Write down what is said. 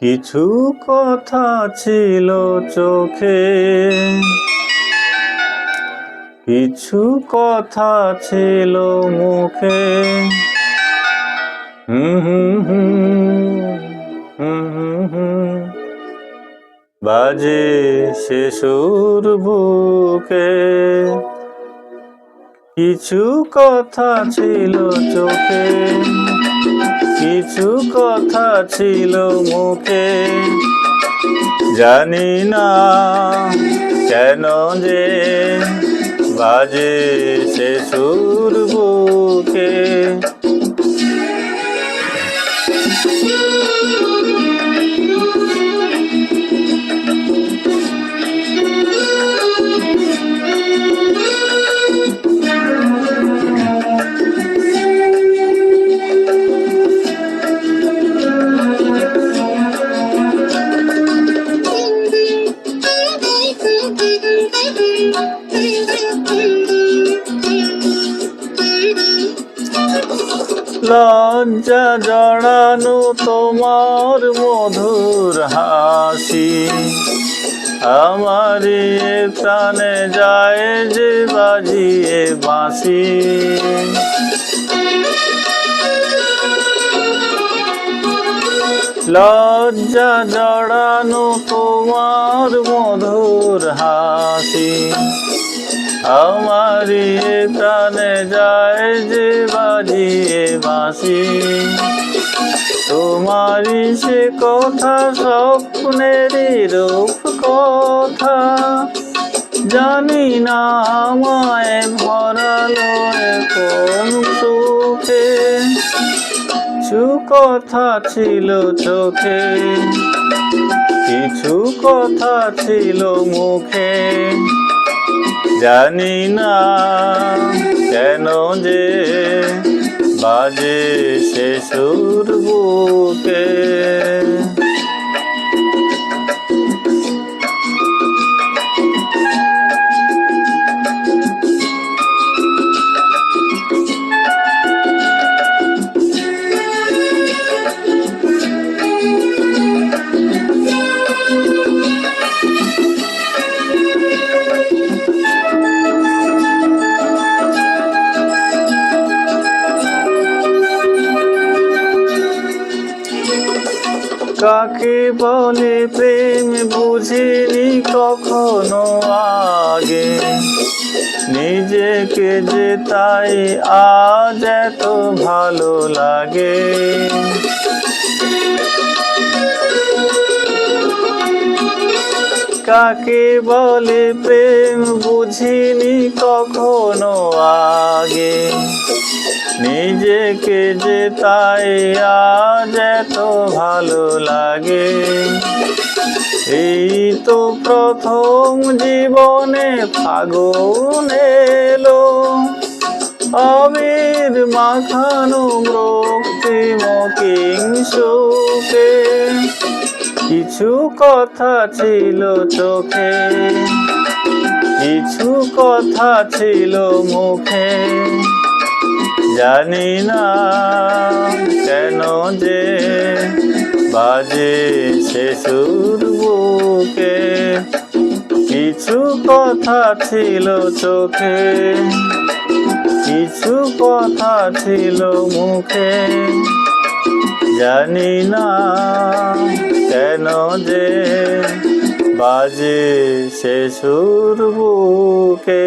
কিছু কথা ছিল চোখে। কিছু কথা ছিল মুখে। বাজে শেষুর বুকে। কিছু কথা ছিল চোখে। কিছু কথা ছিল মুখে। জানি না কেন যে বাজে সে সুর বুকে। লজ্জা জড়ানো তোমার মধুর হাসি। আমার প্রাণে যায় যে বাজিয়ে বাঁশি। লজ্জা জড়ানো তোমার মধুর হাসি। আমার প্রাণে যায় যে বাজিয়ে বাঁশি। তোমারই সে কথা, স্বপ্নেরই রূপ কথা। জানি না আমায় ভরালো কোন সুখে। কথা ছিল চোখে, কিছু কথা ছিল মুখে। জানি না কেন যে বাজে সে সুর বুকে। কাকে বলে প্রেম বুঝিনি কখনো আগে। নিজেকে যে তাই আজ এত ভালো লাগে। কাকে বলে প্রেম বুঝিনি কখনো আগে। নিজেকে যে তাই আজ এত ভালো লাগে। এই তো প্রথম জীবনে ফাগুন এলো। আবির মাখানো মকিং সুখে। কিছু কথা ছিল চোখে, কিছু কথা ছিল মুখে। জানি না কেন যে বাজে সে সুর বুকে। কিছু কথা ছিল চোখে, কিছু কথা ছিল মুখে। জানি না কেন যে বাজে সে সুর বুকে।